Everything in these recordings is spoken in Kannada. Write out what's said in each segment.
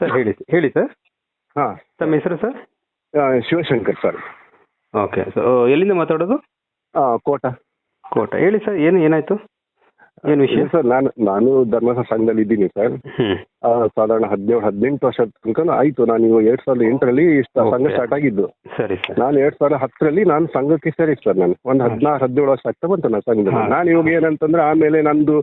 ಸರ್ ಹೇಳಿ ಹೇಳಿ ಸರ್. ಹಾಂ. ತಮ್ಮ ಹೆಸರು sir? Shivashankar sir. Okay so ಎಲ್ಲಿಂದ ಮಾತಾಡೋದು? ಕೋಟ. ಕೋಟ. ಹೇಳಿ ಸರ್ ಏನು ಏನಾಯ್ತು? ಏನು ವಿಷಯ? ಸರ್ ನಾನು ನಾನು ಧರ್ಮಸ್ಥಳ ಸಂಘದಲ್ಲಿ ಇದ್ದೀನಿ ಸರ್. ಸಾಧಾರಣ ಹದಿನೇಳು ಹದಿನೆಂಟು ವರ್ಷ ತನಕ ಆಯ್ತು. ನಾನು ಇವಾಗ ಎರಡ್ ಸಾವಿರದ ಎಂಟರಲ್ಲಿ ಸಂಘ ಸ್ಟಾರ್ಟ್ ಆಗಿದ್ದು. ಸರಿ ನಾನು ಎರಡ್ ಸಾವಿರದ ಹತ್ತರಲ್ಲಿ ನಾನು ಸಂಘಕ್ಕೆ ಸೇರಿ ಸರ್ ನಾನು. ಒಂದು. ಹದಿನಾರು ಹದಿನೇಳು ವರ್ಷ ಆಗ್ತಾ ಬಂತು ನಾನು ಸಂಘದಲ್ಲಿ. ನಾನು ಇವಾಗ ಏನಂತಂದ್ರೆ ಆಮೇಲೆ ನಂದು